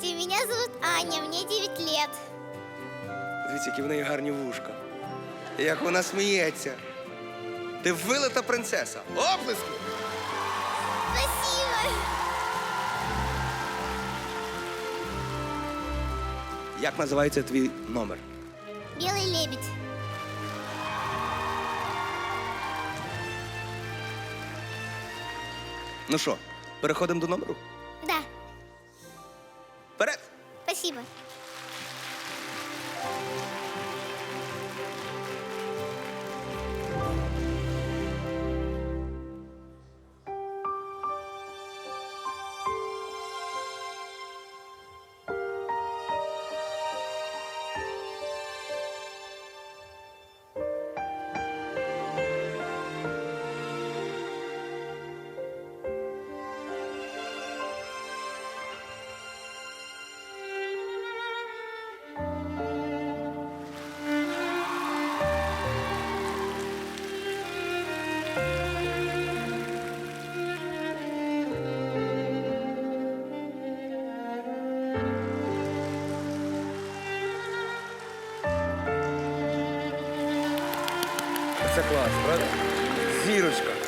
Здравствуйте, меня зовут Аня, мне 9 лет. Дивіться, які в неї гарні вушка. І Як вона сміється. Ти вилита принцеса. Оплески! Спасибо. Як називається твій номер? Белый лебедь. Ну що, переходимо до номеру? Да, Вперед! спасибо. Клас, правда? Зірочка.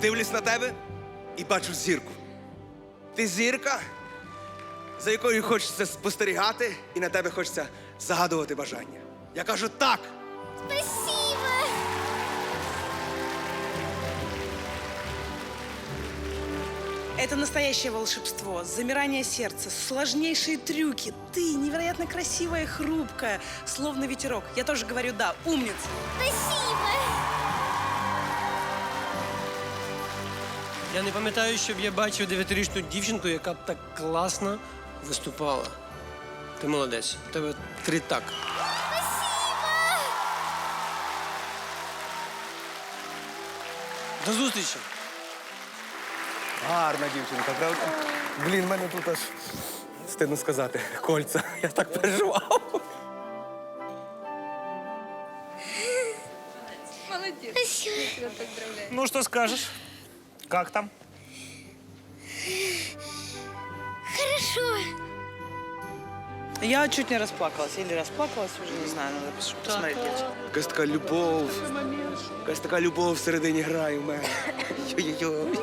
Дивлюсь на тебе і бачу зірку. Ти зірка, за якою хочеться спостерігати, і на тебе хочеться загадувати бажання. Я кажу так. Спасибо. Это настоящее волшебство, замирание сердца, сложнейшие трюки. Ты невероятно красивая и хрупкая, словно ветерок. Я тоже говорю «да», умница. Спасибо. Я не пам'ятаю, щоб я бачив дев'ятирічну дівчинку, яка б так класно виступала. Ти молодець. У тебе три так. До зустрічі. Гарна дівчинка, правда? Блін, в мене тут аж стидно сказати. Кольця. Я так переживав. Спасибо. Ну, что скажешь? Как там? Хорошо. Я чуть не расплакалась. Или расплакалась, уже не знаю, надо пос- посмотреть. Якась така любов. Якась така любов всередині грає в мене. Йой-йой.